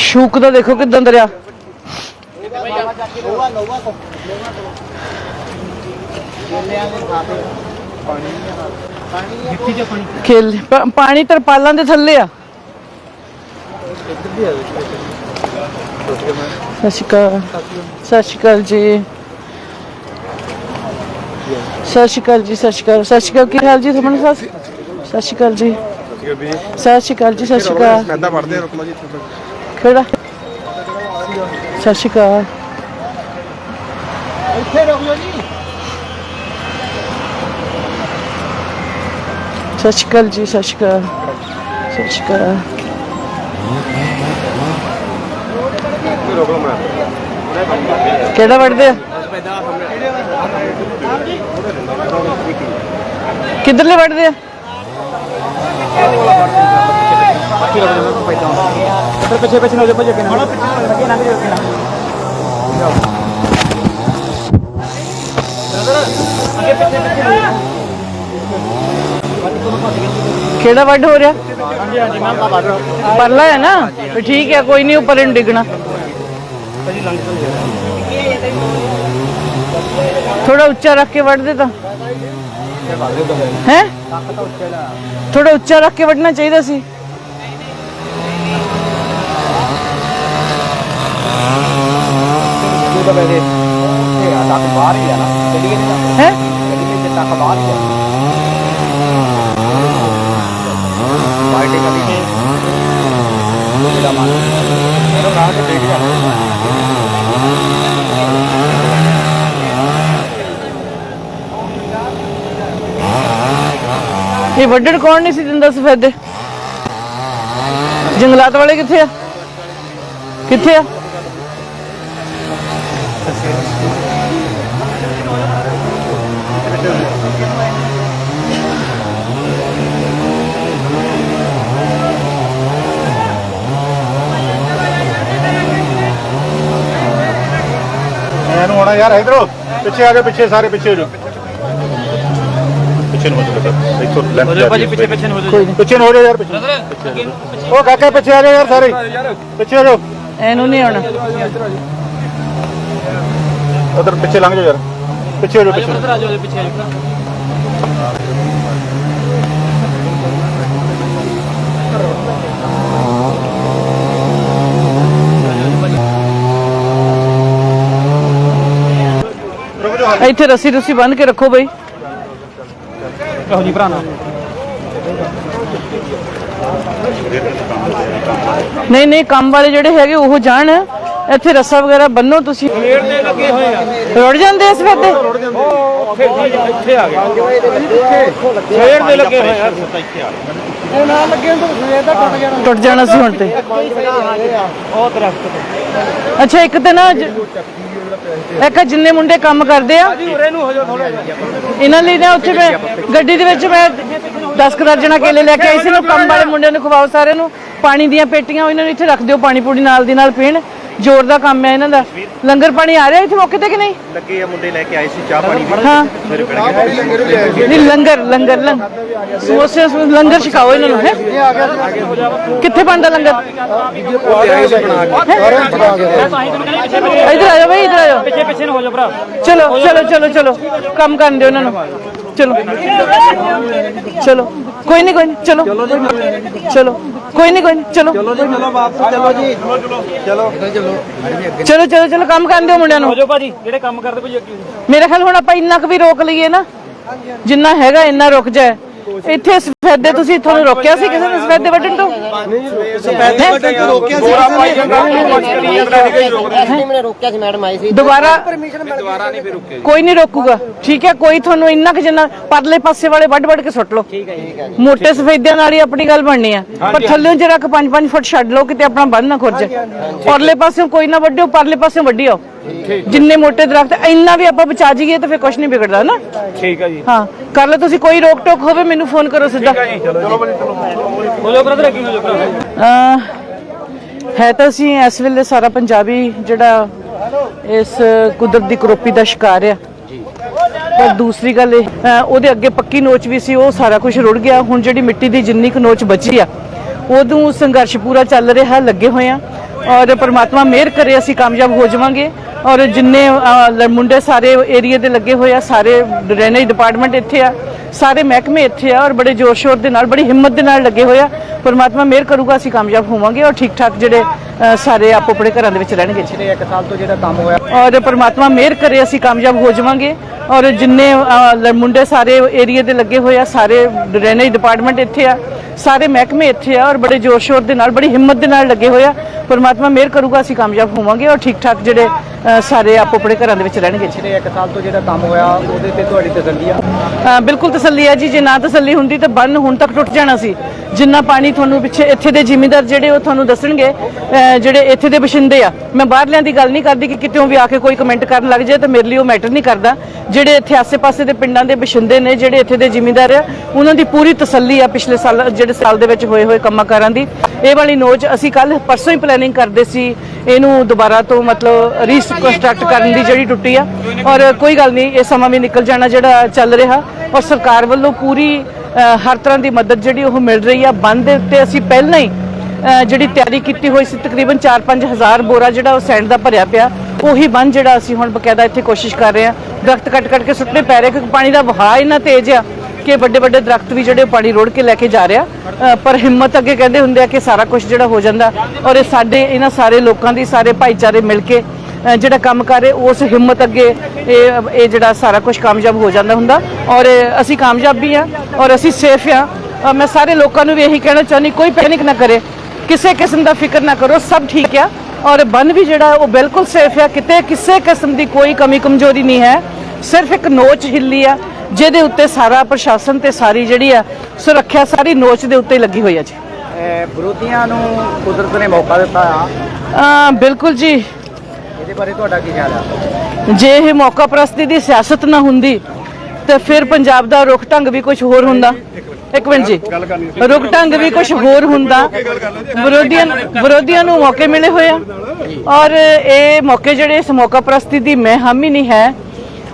ਸ਼ੂਕ ਦਾ ਦੇਖੋ ਕਿਦਾਂ ਦਰਿਆ। ਖੇਲ ਪਾਣੀ ਤਰਪਾਲਾਂ ਦੇ ਥੱਲੇ ਆ। ਸਤਿ ਸ਼੍ਰੀ ਅਕਾਲ। ਸਤਿ ਸ਼੍ਰੀ ਅਕਾਲ ਜੀ। ਸਤਿ ਸ਼੍ਰੀ ਅਕਾਲ ਜੀ, ਸਤਿ ਸ਼੍ਰੀ ਅਕਾਲ। ਸਤਿ ਸ਼੍ਰੀ ਅਕਾਲ, ਕੀ ਹਾਲ ਜੀ ਤੁਹਾਨੂੰ ਸਤਿ ਸ਼੍ਰੀ ਅਕਾਲ ਜੀ। ਸਤਿ ਸ਼੍ਰੀ ਅਕਾਲ ਜੀ ਸਤਿ ਸ਼੍ਰੀ ਅਕਾਲ। ਪੈਂਦਾ ਪੜਦੇ ਰੁਕ ਲਓ ਜੀ ਇੱਥੇ ਕਿਹੜਾ? ਸਤਿ ਸ਼੍ਰੀ ਅਕਾਲ। ਇੱਥੇ ਰੁਕ ਲਓ ਜੀ। ਸਤਿ ਸ਼੍ਰੀ ਅਕਾਲ ਜੀ ਸਤਿ ਸ਼੍ਰੀ ਅਕਾਲ। ਸਤਿ ਸ਼੍ਰੀ ਅਕਾਲ। ਰੁਕ ਲਓ ਮੈਂ। ਕਿਹੜਾ ਵੜਦੇ ਆ? ਕਿੱਧਰਲੇ ਵੜਦੇ ਆ ਫਿਰ ਪਿੱਛੇ ਪਿੱਛੇ ਨੂੰ ਹੋ ਜਾ ਭੱਜ। ਕੇ ਨਾ ਅੱਗੇ ਲੰਘ ਜਾ ਅੱਗੇ ਲੰਘ ਕਿਹੜਾ ਵੱਡ ਹੋ ਰਿਹਾ? ਹਾਂਜੀ ਹਾਂਜੀ ਮੈਂ ਤਾਂ ਵੱਢ ਰਿਹਾ। ਪਰਲਾ ਹੈ ਨਾ? ਤੇ ਠੀਕ ਹੈ ਕੋਈ ਨਹੀਂ ਉੱਪਰ ਨੂੰ ਡਿੱਗਣਾ। ਥੋੜਾ ਉੱਚਾ ਰੱਖ ਕੇ ਵੱਢ ਦੇ ਤਾਂ। ਹੈ। ਥੋੜਾ ਉੱਚਾ ਰੱਖ ਕੇ ਵੱਢਣਾ ਚਾਹੀਦਾ ਸੀ। ਤੂੰ ਤਾਂ ਵੈਸੇ ਇਹ ਆ ਤੱਕ ਬਾਹਰ ਹੀ ਆ ਨਾ ਚੱਲੀਏ ਨਹੀਂ ਹੈ? ਚੱਲੀਏ ਜੇ ਤੱਕ ਬਾਹਰ ਹੀ ਆ। ਬਾਈਟੇ ਕਰੀ ਨੇ ਜਿਹੜਾ ਮਾਰ ਇਹਨੂੰ ਰਾਹ ਤੇ ਦੇਖ ਜਾ ਇਹ ਵੱਢਣ ਕੌਣ ਨਹੀਂ ਸੀ ਦਿੰਦਾ ਸਫੈਦੇ? ਜੰਗਲਾਤ ਵਾਲੇ ਕਿੱਥੇ ਆ? ਕਿੱਥੇ ਆ? ਯਾਰ ਇਧਰੋਂ ਪਿੱਛੇ ਆ ਜਾ ਪਿੱਛੇ ਸਾਰੇ ਪਿੱਛੇ ਹੋ ਜਾ ਪਿੱਛੇ ਨੂੰ ਹੋ ਜਾ ਇੱਥੋਂ ਲੈਫਟ ਜਾ ਭਾਜੀ ਪਿੱਛੇ ਪਿੱਛੇ ਨੂੰ ਹੋ ਕੋਈ ਨਹੀਂ। ਪਿੱਛੇ ਨੂੰ ਹੋ ਜਾ ਯਾਰ ਪਿੱਛੇ। ਉਹ ਕਾਕਾ ਪਿੱਛੇ ਆ ਜਾ ਯਾਰ ਸਾਰੇ। ਪਿੱਛੇ ਹੋ ਜਾ ਇਹਨੂੰ ਨਹੀਂ ਆਉਣਾ। ਉਧਰ ਪਿੱਛੇ ਲੰਘ ਜਾ ਯਾਰ। ਪਿੱਛੇ ਹੋ ਜਾ ਪਿੱਛੇ। ਰੁਕ ਜਾ ਇੱਥੇ ਰੱਸੀ ਰੁੱਸੀ ਬੰਨ ਕੇ ਰੱਖੋ ਬਈ। ਕਹੋ ਜੀ ਭਰਾਣਾ। ਨਹੀਂ ਨਹੀਂ ਕੰਮ ਵਾਲੇ ਜਿਹੜੇ ਹੈਗੇ ਉਹ ਜਾਣ। ਇੱਥੇ ਰੱਸਾ ਵਗੈਰਾ ਬੰਨੋ ਤੁਸੀਂ। ਪੇੜ ਦੇ ਲੱਗੇ ਹੋਏ ਆ ਰੁੜ ਜਾਂਦੇ ਇਸ ਵੇਦੇ ਇੱਥੇ ਇੱਥੇ ਆ ਗਏ ਪੇੜ ਦੇ ਲੱਗੇ ਹੋਏ ਆ। ਇੱਥੇ ਆ ਇਹ ਨਾ ਲੱਗੇ ਤਾਂ ਸਵੇਰ ਦਾ ਟੁੱਟ ਜਾਣਾ ਟੁੱਟ ਜਾਣਾ ਸੀ ਹੁਣ ਤੇ। ਉਹ ਦਰਖਤ ਅੱਛਾ ਇੱਕ ਤੇ ਨਾ ਇੱਕ ਜਿੰਨੇ ਮੁੰਡੇ ਕੰਮ ਕਰਦੇ ਆ ਇਹਨਾਂ ਲਈ ਨਾ ਉੱਥੇ ਮੈਂ ਗੱਡੀ ਦੇ ਵਿੱਚ ਮੈਂ 10 ਕੁ ਦਰਜਣਾ ਕੇਲੇ ਲੈ ਕੇ ਆਈ ਸੀ ਨਾ ਕੰਮ ਵਾਲੇ ਮੁੰਡਿਆਂ ਨੂੰ ਖਵਾਓ ਸਾਰਿਆਂ ਨੂੰ। ਪਾਣੀ ਦੀਆਂ ਪੇਟੀਆਂ ਇਹਨਾਂ ਨੂੰ ਇੱਥੇ ਰੱਖ ਦਿਓ ਪਾਣੀ ਪੂੜੀ ਨਾਲ ਦੀ ਨਾਲ ਪੀਣ। ਜ਼ੋਰ ਦਾ ਕੰਮ ਹੈ ਇਹਨਾਂ ਦਾ। ਲੰਗਰ ਪਾਣੀ ਆ ਰਿਹਾ ਇੱਥੇ ਮੌਕੇ ਤੇ ਕਿ ਨਹੀਂ? ਲੱਗੇ ਆ ਮੁੰਡੇ ਲੈ ਕੇ ਆਏ ਸੀ ਚਾਹ ਪਾਣੀ ਹਾਂ। ਮੇਰੇ ਕੋਲ ਨਹੀਂ ਲੰਗਰ ਲੰਗਰ ਲੰਗਰ ਸਮੋਸੇ ਸਮੂਸੇ, ਲੰਗਰ ਛਕਾਓ ਇਹਨਾਂ ਨੂੰ ਹੈ? ਕਿੱਥੇ ਬਣਦਾ ਲੰਗਰ? ਇਧਰ ਆ ਜਾਓ ਬਈ ਇਧਰ ਆ ਜਾਓ। ਪਿੱਛੇ ਪਿੱਛੇ ਨੂੰ ਹੋ ਜਾ ਭਰਾ। ਚਲੋ ਚਲੋ ਚਲੋ ਚਲੋ। ਕੰਮ ਕਰਨ ਦਿਓ ਉਹਨਾਂ ਨੂੰ। ਚਲੋ। ਚਲੋ। ਕੋਈ ਨਹੀਂ ਕੋਈ ਨਹੀਂ ਚਲੋ। ਚਲੋ ਕੋਈ ਨਹੀਂ ਕੋਈ ਨਹੀਂ ਚਲੋ। ਚਲੋ ਜੀ ਚਲੋ ਵਾਪਸ ਚਲੋ ਜੀ। ਚਲੋ। ਚਲੋ ਚਲੋ ਚਲੋ ਕੰਮ ਕਰਨ ਦਿਓ ਮੁੰਡਿਆਂ ਨੂੰ। ਹੋ ਭਾਜੀ ਜਿਹੜੇ ਕੰਮ ਕਰਦੇ ਭਾਜੀ ਅੱਗੇ ਮੇਰੇ ਖਿਆਲ ਹੁਣ ਆਪਾਂ ਇੰਨਾ ਕੁ ਵੀ ਰੋਕ ਲਈਏ ਨਾ ਜਿੰਨਾ ਹੈਗਾ ਇੰਨਾ ਰੁਕ ਜਾਏ। ਇੱਥੇ ਸਫੈਦੇ ਤੁਸੀਂ ਤੁਹਾਨੂੰ ਰੋਕਿਆ ਸੀ ਕਿਸੇ ਨੇ? ਸਫੈਦੇ ਵੱਢਣ ਤੋਂ? ਸਪੈਦੇ ਵੱਡੇ ਤੋਂ ਰੋਕਿਆ ਸੀ ਮੈਨੇ ਰੋਕਿਆ ਸੀ ਮੈਡਮ ਆਈ ਸੀ। ਦੁਬਾਰਾ ਕੋਈ ਨਹੀਂ ਰੋਕੂਗਾ। ਠੀਕ ਹੈ ਕੋਈ ਤੁਹਾਨੂੰ ਇੰਨਾ ਕਿ ਜਿੰਨਾ ਪਰਲੇ ਪਾਸੇ ਵਾਲੇ ਵੱਢ ਵੱਢ ਕੇ ਸੁੱਟ ਲਓ। ਠੀਕ ਹੈ ਜੀ ਮੋਟੇ ਸਫੈਦਿਆਂ ਨਾਲ ਹੀ ਆਪਣੀ ਗੱਲ ਬਣਨੀ ਆ। ਪਰ ਥੱਲੇੋਂ ਜਰਾ ਕ 5-5 ਫੁੱਟ ਛੱਡ ਲਓ ਕਿਤੇ ਆਪਣਾ ਬੰਨ ਨਾ ਖੁਰਜ। ਪਰਲੇ ਪਾਸਿਓਂ ਕੋਈ ਨਾ ਵੱਢਿਓ ਪਰਲੇ ਪਾਸਿਓਂ ਵੱਢੀ ਆਓ ਜਿੰਨੇ ਮੋਟੇ ਦਰਖਤ ਇੰਨਾ ਵੀ ਆਪਾਂ ਬਚਾ ਜਾਈਏ ਤਾਂ ਫਿਰ ਕੁਝ ਨਹੀਂ ਵਿਗੜਦਾ ਨਾ। ਠੀਕ ਹੈ ਜੀ। ਹਾਂ ਕਰ ਲਓ ਤੁਸੀਂ ਕੋਈ ਰੋਕ ਟੋਕ ਹੋਵੇ ਮੈਨੂੰ ਫੋਨ ਕਰੋ ਸਿੱਧਾ। ਚਲੋ ਭਾਜੀ ਚਲੋ। ਹੋ ਜਾ ਬ੍ਰਦਰ ਅੱਗੇ ਹੋ ਜਾ ਭਰਾ ਅਹ ਹੈ ਤਾਂ ਅਸੀਂ ਇਸ ਵੇਲੇ ਸਾਰਾ ਪੰਜਾਬੀ ਜਿਹੜਾ ਇਸ ਕੁਦਰਤ ਦੀ ਕਰੋਪੀ ਦਾ ਸ਼ਿਕਾਰ ਆ। ਪਰ ਦੂਸਰੀ ਗੱਲ ਇਹ ਉਹਦੇ ਅੱਗੇ ਪੱਕੀ ਨੋਚ ਵੀ ਸੀ ਉਹ ਸਾਰਾ ਕੁਝ ਰੁੜ ਗਿਆ। ਹੁਣ ਜਿਹੜੀ ਮਿੱਟੀ ਦੀ ਜਿੰਨੀ ਕੁ ਨੋਚ ਬਚੀ ਆ ਉਦੋਂ ਸੰਘਰਸ਼ ਪੂਰਾ ਚੱਲ ਰਿਹਾ ਲੱਗੇ ਹੋਏ ਆ। ਔਰ ਪ੍ਰਮਾਤਮਾ ਮਿਹਰ ਕਰੇ ਅਸੀਂ ਕਾਮਯਾਬ ਹੋ ਜਾਵਾਂਗੇ। ਔਰ ਜਿੰਨੇ ਅ, ਲ- ਮੁੰਡੇ ਸਾਰੇ ਏਰੀਆ ਦੇ ਲੱਗੇ ਹੋਏ ਆ ਸਾਰੇ ਡਰੇਨੇਜ ਡਿਪਾਰਟਮੈਂਟ ਇੱਥੇ ਆ ਸਾਰੇ ਮਹਿਕਮੇ ਇੱਥੇ ਆ ਔਰ ਬੜੇ ਜ਼ੋਰ ਸ਼ੋਰ ਦੇ ਨਾਲ ਬੜੀ ਹਿੰਮਤ ਦੇ ਨਾਲ ਲੱਗੇ ਹੋਏ ਆ। ਪਰਮਾਤਮਾ ਮਿਹਰ ਕਰੂਗਾ ਅਸੀਂ ਕਾਮਯਾਬ ਹੋਵਾਂਗੇ ਔਰ ਠੀਕ ਠਾਕ ਜਿਹੜੇ ਸਾਰੇ ਆਪੋ ਆਪਣੇ ਘਰਾਂ ਦੇ ਵਿੱਚ ਰਹਿਣਗੇ ਜੀ। ਪਿਛਲੇ 1 ਸਾਲ ਤੋਂ ਜਿਹੜਾ ਕੰਮ ਹੋਇਆ। ਔਰ ਪ੍ਰਮਾਤਮਾ ਮਿਹਰ ਕਰੇ ਅਸੀਂ ਕਾਮਯਾਬ ਹੋ ਜਾਵਾਂਗੇ। ਔਰ ਜਿੰਨੇ ਅ, ਲ- ਮੁੰਡੇ ਸਾਰੇ ਏਰੀਆ ਦੇ ਲੱਗੇ ਹੋਏ ਆ ਸਾਰੇ ਡਰੇਨੇਜ ਡਿਪਾਰਟਮੈਂਟ ਇੱਥੇ ਆ ਸਾਰੇ ਮਹਿਕਮੇ ਇੱਥੇ ਆ ਔਰ ਬੜੇ ਜ਼ੋਰ ਸ਼ੋਰ ਦੇ ਨਾਲ ਬੜੀ ਹਿੰਮਤ ਦੇ ਨਾਲ ਲੱਗੇ ਹੋਏ ਆ। ਪਰਮਾਤਮਾ ਮਿਹਰ ਕਰੂਗਾ ਅਸੀਂ ਕਾਮਯਾਬ ਹੋਵਾਂਗੇ ਔਰ ਠੀਕ ਠਾਕ ਜਿਹੜੇ ਸਾਰੇ ਆਪੋ ਆਪਣੇ ਘਰਾਂ ਦੇ ਵਿੱਚ ਰਹਿਣਗੇ ਜੀ। ਪਿਛਲੇ 1 ਸਾਲ ਤੋਂ ਜਿਹੜਾ ਕੰਮ ਹੋਇਆ ਉਹਦੇ ਤੇ ਤੁਹਾਡੀ ਤਸੱਲੀ ਆ? ਬਿਲਕੁਲ ਤਸੱਲੀ ਹੈ ਜੀ। ਜੇ ਨਾ ਤਸੱਲੀ ਹੁੰਦੀ ਤਾਂ ਬੰਨ ਹੁਣ ਤੱਕ ਟੁੱਟ ਜਾਣਾ ਸੀ। ਜਿੰਨਾ ਪਾਣੀ ਤੁਹਾਨੂੰ ਪਿੱਛੇ ਇੱਥੇ ਦੇ ਜ਼ਿਮੀਂਦਾਰ ਜਿਹੜੇ ਉਹ ਤੁਹਾਨੂੰ ਦੱਸਣਗੇ ਜਿਹੜੇ ਇੱਥੇ ਦੇ ਵਸਿੰਦੇ ਆ। ਮੈਂ ਬਾਹਰਲਿਆਂ ਦੀ ਗੱਲ ਨਹੀਂ ਕਰਦੀ ਕਿ ਕਿਤੇੋਂ ਵੀ ਆ ਕੇ ਕੋਈ ਕਮੈਂਟ ਕਰਨ ਲੱਗ ਜਾਏ ਤਾਂ ਮੇਰੇ ਲਈ ਉਹ ਮੈਟਰ ਨਹੀਂ ਕਰਦਾ। ਜਿਹੜੇ ਇੱਥੇ ਆਸੇ-ਪਾਸੇ ਦੇ ਪਿੰਡਾਂ ਦੇ ਵਸਿੰਦੇ ਨੇ ਜਿਹੜੇ ਇੱਥੇ ਦੇ ਜ਼ਿਮੀਂਦਾਰ ਆ ਉਹਨਾਂ ਦੀ ਪੂਰੀ ਤਸੱਲੀ ਆ ਪਿਛਲੇ ਸਾਲ ਜਿਹੜੇ ਸਾਲ ਦੇ ਵਿੱਚ ਹੋਏ ਹੋਏ ਕੰਮਾਂ ਕਾਰਾਂ ਦੀ। ਇਹ ਵਾਲੀ ਨੋਚ ਅਸੀਂ ਕੱਲ ਪਰਸੋਂ ਹੀ ਪਲੈਨਿੰਗ ਕਰਦੇ ਸੀ। ਇਹਨੂੰ ਦੁਬਾਰਾ ਤੋਂ ਮਤਲਬ ਰੀਕਨਸਟਰਕਟ ਕਰਨ ਦੀ ਜਿਹੜੀ ਟੁੱਟੀ ਆ। ਔਰ ਕੋਈ ਗੱਲ ਨਹੀਂ, ਇਹ ਸਮਾਂ ਵੀ ਨਿਕਲ ਜਾਣਾ ਜਿਹੜਾ ਚੱਲ ਰਿਹਾ। ਔਰ ਸਰਕਾਰ ਵੱਲੋਂ ਪੂਰੀ ਹਰ ਤਰ੍ਹਾਂ ਦੀ ਮਦਦ ਜਿਹੜੀ ਉਹ ਮਿਲ ਰਹੀ ਆ। ਬੰਦ ਦੇ ਉੱਤੇ ਅਸੀਂ ਪਹਿਲਾਂ ਹੀ ਜਿਹੜੀ ਤਿਆਰੀ ਕੀਤੀ ਹੋਈ ਸੀ, ਤਕਰੀਬਨ 4-5 ਹਜ਼ਾਰ ਬੋਰਾ ਜਿਹੜਾ ਉਹ ਸੈਂਡ ਦਾ ਭਰਿਆ ਪਿਆ। ਉਹੀ ਬੰਦ ਜਿਹੜਾ ਅਸੀਂ ਹੁਣ ਬਕਾਇਦਾ ਇੱਥੇ ਕੋਸ਼ਿਸ਼ ਕਰ ਰਹੇ ਹਾਂ। ਦਰਖਤ ਕੱਟ ਕੱਟ ਕੇ ਸੁੱਟਣੇ ਪੈ ਰਹੇ, ਕਿਉਂਕਿ ਪਾਣੀ ਦਾ ਵਹਾਅ ਇੰਨਾ ਤੇਜ਼ ਆ। ਕਿ ਵੱਡੇ ਵੱਡੇ ਦਰਖਤ ਵੀ ਜਿਹੜੇ ਪਾਣੀ ਰੋੜ ਕੇ ਲੈ ਕੇ ਜਾ ਰਿਹਾ। ਪਰ ਹਿੰਮਤ ਅੱਗੇ ਕਹਿੰਦੇ ਹੁੰਦੇ ਆ ਕਿ ਸਾਰਾ ਕੁਝ ਜਿਹੜਾ ਹੋ ਜਾਂਦਾ ਔਰ ਇਹ ਸਾਡੇ, ਇਹਨਾਂ ਸਾਰੇ ਲੋਕਾਂ ਦੀ, ਸਾਰੇ ਭਾਈਚਾਰੇ ਮਿਲ ਕੇ ਜਿਹੜਾ ਕੰਮ ਕਰ ਰਹੇ, ਉਸ ਹਿੰਮਤ ਅੱਗੇ ਇਹ ਇਹ ਜਿਹੜਾ ਸਾਰਾ ਕੁਝ ਕਾਮਯਾਬ ਹੋ ਜਾਂਦਾ ਹੁੰਦਾ। ਔਰ ਅਸੀਂ ਕਾਮਯਾਬ ਵੀ ਆ ਔਰ ਅਸੀਂ ਸੇਫ ਆ ਮੈਂ ਸਾਰੇ ਲੋਕਾਂ ਨੂੰ ਵੀ ਇਹੀ ਕਹਿਣਾ ਚਾਹੁੰਦੀ, ਕੋਈ ਪੈਨਿਕ ਨਾ ਕਰੇ, ਕਿਸੇ ਕਿਸਮ ਦਾ ਫਿਕਰ ਨਾ ਕਰੋ, ਸਭ ਠੀਕ ਆ। ਔਰ ਬੰਨ ਵੀ ਜਿਹੜਾ ਉਹ ਬਿਲਕੁਲ ਸੇਫ ਆ, ਕਿਤੇ ਕਿਸੇ ਕਿਸਮ ਦੀ ਕੋਈ ਕਮੀ, ਕਮਜ਼ੋਰੀ ਨਹੀਂ ਹੈ। ਸਿਰਫ ਇੱਕ ਨੋਚ ਹਿੱਲੀ ਆ ਜਿਹਦੇ ਉੱਤੇ ਸਾਰਾ ਪ੍ਰਸ਼ਾਸਨ ਤੇ ਸਾਰੀ ਜਿਹੜੀ ਆ ਸੁਰੱਖਿਆ ਸਾਰੀ ਨੋਚ ਦੇ ਉੱਤੇ ਲੱਗੀ ਹੋਈ ਆ ਜੀ। ਇਹ ਵਿਰੋਧੀਆਂ ਨੂੰ ਕੁਦਰਤ ਨੇ ਮੌਕਾ ਦਿੱਤਾ ਆ। ਬਿਲਕੁਲ ਜੀ। ਇਹਦੇ ਬਾਰੇ ਤੁਹਾਡਾ ਕੀ ਖਿਆਲ ਆ? ਜੇ ਇਹ ਮੌਕਾ ਪ੍ਰਸਤੀ ਦੀ ਸਿਆਸਤ ਨਾ ਹੁੰਦੀ ਤੇ ਫਿਰ ਪੰਜਾਬ ਦਾ ਰੁਖ ਢੰਗ ਵੀ ਕੁਝ ਹੋਰ ਹੁੰਦਾ। ਇੱਕ ਮਿੰਟ ਜੀ। ਰੁਖ ਢੰਗ ਵੀ ਕੁਝ ਹੋਰ ਹੁੰਦਾ। ਵਿਰੋਧੀਆਂ ਵਿਰੋਧੀਆਂ ਨੂੰ ਮੌਕੇ ਮਿਲੇ ਹੋਏ ਆ। ਔਰ ਇਹ ਮੌਕੇ ਜਿਹੜੇ ਇਸ ਮੌਕਾ ਪ੍ਰਸਤੀ ਦੀ ਮੈਂ ਹਾਮੀ ਨਹੀਂ ਹੈ।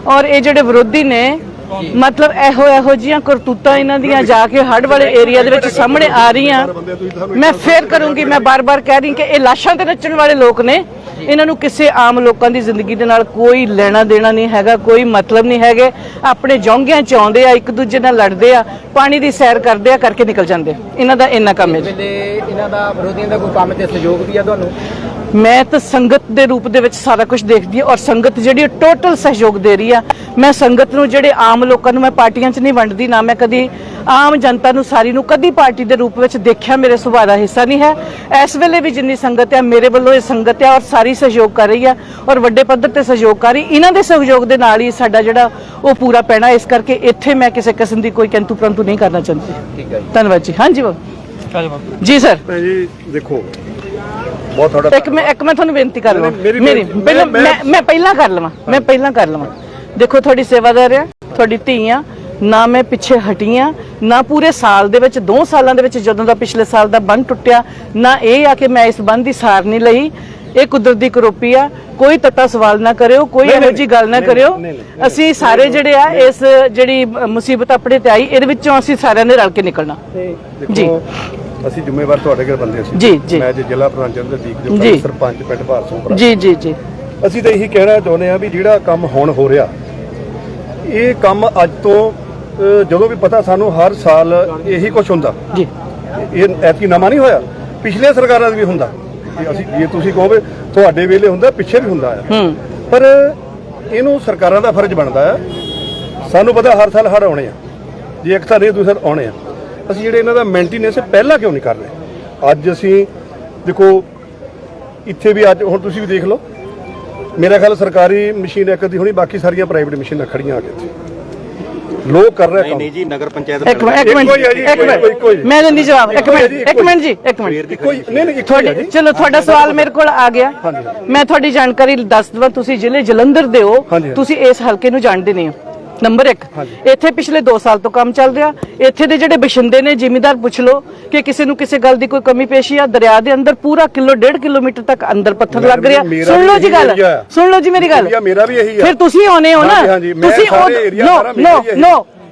ਔਰ ਇਹ ਜਿਹੜੇ ਵਿਰੋਧੀ ਨੇ, ਮਤਲਬ ਇਹੋ ਇਹੋ ਜੀਆਂ ਕਰਤੂਤਾਂ ਇਹਨਾਂ ਦੀਆਂ ਜਾ ਕੇ ਹੜ ਵਾਲੇ ਏਰੀਆ ਦੇ ਵਿੱਚ ਸਾਹਮਣੇ ਆ ਰਹੀਆਂ। ਮੈਂ ਫੇਰ ਕਰੂੰਗੀ, ਮੈਂ ਬਾਰ-ਬਾਰ ਕਹਿ ਰਹੀ ਕਿ ਇਹ ਲਾਸ਼ਾਂ ਤੇ ਨੱਚਣ ਵਾਲੇ ਲੋਕ ਨੇ। ਇਹਨਾਂ ਨੂੰ ਕਿਸੇ ਆਮ ਲੋਕਾਂ ਦੀ ਜ਼ਿੰਦਗੀ ਦੇ ਨਾਲ ਕੋਈ ਲੈਣਾ ਦੇਣਾ ਨਹੀਂ ਹੈਗਾ, ਕੋਈ ਮਤਲਬ ਨਹੀਂ ਹੈਗੇ। ਆਪਣੇ ਜੌਂਗਿਆਂ ਚ ਆਉਂਦੇ ਆ, ਇੱਕ ਦੂਜੇ ਨਾਲ ਲੜਦੇ ਆ, ਪਾਣੀ ਦੀ ਸੈਰ ਕਰਦੇ ਆ, ਕਰਕੇ ਨਿਕਲ ਜਾਂਦੇ ਇਹਨਾਂ ਦਾ ਇੰਨਾ ਕੰਮ ਹੈ ਇਹਨਾਂ ਦਾ ਵਿਰੋਧੀਆਂ ਦਾ ਕੋਈ ਕੰਮ ਤੇ ਸਹਿਯੋਗ ਵੀ ਆ ਤੁਹਾਨੂੰ? ਮੈਂ ਤਾਂ ਸੰਗਤ ਦੇ ਰੂਪ ਦੇ ਵਿੱਚ ਸਾਰਾ ਕੁਝ ਦੇਖਦੀ ਹਾਂ ਔਰ ਸੰਗਤ ਜਿਹੜੀ ਟੋਟਲ ਸਹਿਯੋਗ ਦੇ ਰਹੀ ਆ। ਮੈਂ ਸੰਗਤ ਨੂੰ ਜਿਹੜੇ ਆਮ ਲੋਕਾਂ ਨੂੰ ਮੈਂ ਪਾਰਟੀਆਂ 'ਚ ਨਹੀਂ ਵੰਡਦੀ ਨਾ ਮੈਂ ਕਦੀ ਆਮ ਜਨਤਾ ਨੂੰ ਸਾਰੀ ਨੂੰ ਕਦੀ ਪਾਰਟੀ ਦੇ ਰੂਪ ਵਿੱਚ ਦੇਖਿਆ ਮੇਰੇ ਸੁਭਾਅ ਦਾ ਹਿੱਸਾ ਨਹੀਂ ਹੈ। ਇਸ ਵੇਲੇ ਵੀ ਜਿੰਨੀ ਸੰਗਤ ਹੈ ਮੇਰੇ ਵੱਲੋਂ ਇਹ ਸੰਗਤ ਹੈ ਔਰ ਸਾਰੀ ਸਹਿਯੋਗ ਕਰ ਰਹੀ ਹੈ ਔਰ ਵੱਡੇ ਪੱਧਰ ਤੇ ਸਹਿਯੋਗ ਕਰ ਰਹੀ। ਇਹਨਾਂ ਦੇ ਸਹਿਯੋਗ ਦੇ ਨਾਲ ਹੀ ਸਾਡਾ ਜਿਹੜਾ ਉਹ ਪੂਰਾ ਪੈਣਾ ਇਸ ਕਰਕੇ ਇੱਥੇ ਮੈਂ ਕਿਸੇ ਕਿਸਮ ਦੀ ਕੋਈ ਕਿੰਤੂ ਪ੍ਰੰਤੂ ਨਹੀਂ ਕਰਨਾ ਚਾਹੁੰਦੀ। ਠੀਕ ਹੈ ਧੰਨਵਾਦ ਜੀ। ਹਾਂਜੀ ਬਾਬੂ। ਜੀ ਸਰ। ਜੀ ਦੇਖੋ ਬਹੁਤ ਤੁਹਾਡਾ ਇੱਕ ਮੈਂ ਇੱਕ ਮੈਂ ਤੁਹਾਨੂੰ ਬੇਨਤੀ ਕਰ ਲਵਾਂ। ਮੇਰੀ- ਪਹਿਲਾਂ ਮੈਂ- ਮੈਂ ਪਹਿਲਾਂ ਕਰ ਲਵਾਂ। ਮੈਂ ਪਹਿਲਾਂ ਕਰ ਲਵਾਂ। ਦੇਖੋ ਤੁਹਾਡੀ ਸੇਵਾਦਾਰ ਆ ਤੁਹਾਡੀ ਧੀ ਆ ਨਾ ਮੈਂ ਪਿੱਛੇ ਹਟੀ ਆ ਨਾ ਪੂਰੇ ਸਾਲ ਦੇ ਵਿੱਚ 2 ਸਾਲਾਂ ਦੇ ਵਿੱਚ ਜਦੋਂ ਦਾ ਪਿਛਲੇ ਸਾਲ ਦਾ ਬੰਨ ਟੁੱਟਿਆ ਨਾ ਇਹ ਆ ਕਿ ਮੈਂ ਇਸ ਬੰਨ ਦੀ ਸਾਰ ਨਹੀਂ ਲਈ। ਇਹ ਕੁਦਰਤ ਦੀ ਕਰੋਪੀ ਆ। ਕੋਈ ਤੱਤਾ ਸਵਾਲ ਨਾ ਕਰਿਓ ਕੋਈ ਇਹੋ ਜੀ ਗੱਲ ਨਾ ਕਰਿਓ। ਅਸੀਂ ਸਾਰੇ ਜਿਹੜੇ ਆ ਇਸ ਜਿਹੜੀ ਮੁਸੀਬਤ ਆਪਣੇ ਤੇ ਆਈ ਇਹਦੇ ਵਿੱਚੋਂ ਅਸੀਂ ਸਾਰਿਆਂ ਨੇ ਰਲ ਕੇ ਨਿਕਲਣਾ। ਜੀ। ਅਸੀਂ ਜ਼ਿੰਮੇਵਾਰ ਤੁਹਾਡੇ ਕੋਲ ਬੰਦੇ ਸੀ ਜੀ, ਜੀ। ਮੈਂ ਜੇ ਜ਼ਿਲ੍ਹਾ ਪ੍ਰਧਾਨ ਚੰਦਰਦੀਪ ਜੀ। ਜੀ। ਸਰਪੰਚ ਪਿੰਡ ਭਾਰਸੋਂ ਜੀ ਜੀ ਜੀ। ਅਸੀਂ ਤਾਂ ਇਹੀ ਕਹਿਣਾ ਚਾਹੁੰਦੇ ਆ ਵੀ ਜਿਹੜਾ ਕੰਮ ਹੁਣ ਹੋ ਰਿਹਾ ਇਹ ਕੰਮ ਅੱਜ ਤੋਂ ਅਹ, ਜਦੋਂ ਵੀ ਪਤਾ ਸਾਨੂੰ ਹਰ ਸਾਲ ਇਹੀ ਕੁਝ ਹੁੰਦਾ। ਜੀ। ਇਹ ਐਤਕੀ ਨਵਾਂ ਨਹੀਂ ਹੋਇਆ ਪਿਛਲੇ ਸਰਕਾਰਾਂ ਦਾ ਵੀ ਹੁੰਦਾ। ਜੇ ਅਸੀਂ ਜੇ ਤੁਸੀਂ ਕਹੋਗੇ ਤੁਹਾਡੇ ਵੇਲੇ ਹੁੰਦਾ ਪਿੱਛੇ ਵੀ ਹੁੰਦਾ ਆ। ਹੂੰ। ਪਰ ਇਹਨੂੰ ਸਰਕਾਰਾਂ ਦਾ ਫਰਜ਼ ਬਣਦਾ ਆ। ਸਾਨੂੰ ਪਤਾ ਹਰ ਸਾਲ ਹੜ ਆਉਣੇ ਆ। ਜੇ ਇੱਕ ਤਾਂ ਨਹੀਂ ਦੂਸਰਾ ਆਉਣੇ ਆ। ਅਸੀਂ ਜਿਹੜੇ ਇਹਨਾਂ ਦਾ ਮੇਨਟੇਨੈਂਸ ਪਹਿਲਾਂ ਕਿਉਂ ਨਹੀਂ ਕਰ ਰਹੇ? ਅੱਜ ਅਸੀਂ ਦੇਖੋ ਇੱਥੇ ਵੀ ਅੱਜ ਹੁਣ ਤੁਸੀਂ ਵੀ ਦੇਖ ਲਓ। ਮੇਰਾ ਖਿਆਲ ਸਰਕਾਰੀ ਮਸ਼ੀਨ ਇੱਕ ਦੀ ਹੋਣੀ ਬਾਕੀ ਸਾਰੀਆਂ ਪ੍ਰਾਈਵੇਟ ਮਸ਼ੀਨਾਂ ਖੜੀਆਂ ਆ ਕੇ ਇੱਥੇ। ਲੋਕ ਕਰ ਰਹੇ ਕੰਮ। ਨਹੀਂ ਜੀ ਨਗਰ ਪੰਚਾਇਤ ਇੱਕ ਮਿੰਟ ਇੱਕ ਮਿੰਟ ਇੱਕੋ ਮਿੰਟ। ਮੈਂ ਦਿੰਦੀ ਜਵਾਬ। ਇੱਕ ਮਿੰਟ ਜੀ, ਇੱਕ। ਮਿੰਟ ਜੀ ਇੱਕ ਮਿੰਟ। ਹੀ ਨਹੀਂ ਨਹੀਂ ਤੁਹਾਡੀ ਜੀ। ਚਲੋ ਤੁਹਾਡਾ ਸਵਾਲ ਮੇਰੇ ਕੋਲ ਆ ਗਿਆ। ਮੈਂ ਤੁਹਾਡੀ ਜਾਣਕਾਰੀ ਦੱਸ ਦਵਾਂ ਤੁਸੀਂ ਜ਼ਿਲ੍ਹੇ ਜਲੰਧਰ ਦੇ ਹੋ। ਤੁਸੀਂ ਇਸ ਹਲਕੇ ਨੂੰ ਜਾਣਦੇ ਨਹੀਂ ਹੋ। ਨੰਬਰ 1 ਹਾਂਜੀ। ਇੱਥੇ ਪਿਛਲੇ 2 ਸਾਲ ਤੋਂ ਕੰਮ ਚੱਲ ਰਿਹਾ। ਇੱਥੇ ਦੇ ਜਿਹੜੇ ਬਸ਼ਿੰਦੇ ਨੇ ਜ਼ਿਮੀਂਦਾਰ ਪੁੱਛ ਲਓ ਕਿ ਕਿਸੇ ਨੂੰ ਕਿਸੇ ਗੱਲ ਦੀ ਕੋਈ ਕਮੀ ਪੇਸ਼ੀ ਆ। ਦਰਿਆ ਦੇ ਅੰਦਰ ਪੂਰਾ ਕਿਲੋ 1.5 ਕਿਲੋਮੀਟਰ ਤੱਕ ਅੰਦਰ ਪੱਥਰ ਲੱਗ ਰਿਹਾ। ਸੁਣ ਲਓ ਜੀ ਗੱਲ। ਸੁਣ ਲਓ ਜੀ ਮੇਰੀ ਗੱਲ। area ਮੇਰਾ ਵੀ ਇਹੀ ਆ। ਫਿਰ ਤੁਸੀਂ ਆਉਨੇ ਹੋ ਨਾ। ਤੁਸੀਂ ਸਾਰੇ ਉਹ- area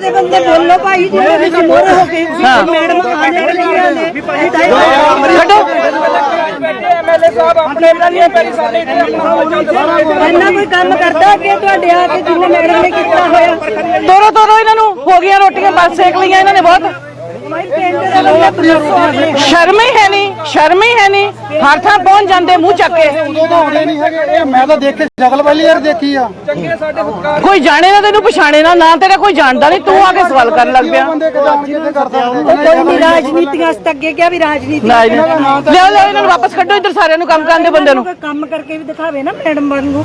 ਦੇ ਬੰਦੇ ਬੋਲੋ ਭਾਈ ਹੋ ਕੇ। ਮੈਡਮ ਨੇ ਇੰਨਾ ਕੋਈ ਕੰਮ ਕਰਦਾ ਅੱਗੇ ਤੁਹਾਡੇ ਆ ਕੇ ਜਿੰਨੇ ਮੈਡਮ ਨੇ ਕੀਤਾ ਹੋਇਆ। ਤੋਰੋ ਤੋਰੋ ਇਹਨਾਂ ਨੂੰ। ਹੋ ਗਈਆਂ ਰੋਟੀਆਂ ਬਸ ਸੇਕ ਲਈਆਂ ਇਹਨਾਂ ਨੇ ਬਹੁਤ। ਸ਼ਰਮ ਹੀ ਹੈ ਨਹੀਂ ਸ਼ਰਮ ਹੀ ਹੈ ਨਹੀਂ ਹਰ ਥਾਂ ਪਹੁੰਚ ਜਾਂਦੇ ਮੂੰਹ ਚੱਕ ਕੇ। ਉਦੋਂ ਤਾਂ ਆਉਂਦੇ ਨਹੀਂ ਹੈਗੇ ਇਹ ਮੈਂ ਤਾਂ ਦੇਖ ਕੇ ਸ਼ਕਲ ਪਹਿਲੀ ਵਾਰ ਦੇਖੀ ਆ ਕੋਈ ਜਾਣੇ ਨਾ ਤੈਨੂੰ ਪਛਾਣੇ ਨਾ ਨਾ ਤੇਰਾ ਕੋਈ ਜਾਣਦਾ ਨਹੀਂ ਤੂੰ ਆ ਕੇ ਸਵਾਲ ਕਰਨ ਲੱਗ ਪਿਆ। ਬੰਦੇ ਕਿਦਾਂ ਕਿੱਥੇ ਕਰ ਸਕਦੇ ਉਹ ਕੋਈ ਨਹੀਂ ਰਾਜਨੀਤੀਆਂ ਅਸ ਅੱਗੇ ਕਿਹਾ ਵੀ ਰਾਜਨੀਤੀ ਨਾ ਲਿਓ ਲਿਓ ਇਹਨਾਂ ਨੂੰ ਵਾਪਸ ਕੱਢੋ ਇੱਧਰ ਸਾਰਿਆਂ ਨੂੰ ਕੰਮ ਕਰਨ ਦੇ ਬੰਦੇ ਨੂੰ। ਕੰਮ ਕਰਕੇ ਵੀ ਦਿਖਾਵੇ ਨਾ ਮੈਡਮ ਵਾਂਗੂ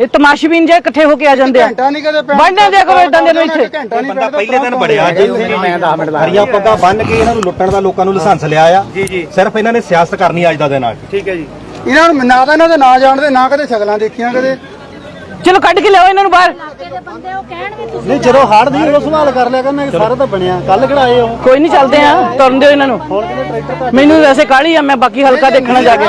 ਇਹ ਤਮਾਸ਼ਬੀਨ ਜੇ ਇਕੱਠੇ ਹੋ ਕੇ ਆ ਜਾਂਦੇ ਆ। ਘੰਟਾ ਨਹੀਂ ਕਦੇ ਏਦਾਂ ਦੇ ਨੂੰ ਇੱਥੇ। ਘੰਟਾ ਨਹੀਂ ਬੰਦਾ ਪਹਿਲੇ ਦਿਨ ਬੜਿਆ ਜੀ ਹਰੀਆਂ ਪੱਗਾਂ ਬੰਨ ਕੇ ਇਹਨਾਂ ਨੂੰ ਲੁੱਟਣ ਦਾ ਲੋਕਾਂ ਨੂੰ ਲਾਇਸੈਂਸ ਲਿਆ ਆ। ਜੀ ਜੀ। ਸਿਰਫ ਇਹਨਾਂ ਨੇ ਸਿਆਸਤ ਕਰਨੀ ਅੱਜ ਦਾ ਦਿਨ ਆ। ਕੇ ਇਹਨਾਂ ਨੂੰ ਨਾ ਤਾਂ ਇਹਨਾਂ ਦੇ ਨਾਂ ਜਾਣਦੇ ਨਾ ਕਦੇ ਸ਼ਕਲਾਂ ਦੇਖੀਆਂ ਕਦੇ। ਚਲੋ ਕੱਢ ਕੇ ਲਿਆਓ ਇਹਨਾਂ ਨੂੰ ਬਾਹਰ। ਨਹੀਂ ਜਦੋਂ ਹੜ ਦੀ ਉਹ ਸਵਾਲ ਕਰ ਲਿਆ ਕਰਨਾ ਸਾਰਾ ਤਾਂ ਬਣਿਆ। ਕੱਲ ਕਿਹੜਾਏ ਉਹ ਕੋਈ ਨਹੀਂ ਚੱਲਦੇ ਆ। ਤੁਰਨ ਦਿਓ ਇਹਨਾਂ ਨੂੰ। ਮੈਨੂੰ ਵੈਸੇ ਕਾਹਲੀ ਆ ਮੈਂ ਬਾਕੀ ਹਲਕਾ ਦੇਖਣਾ ਜਾ ਕੇ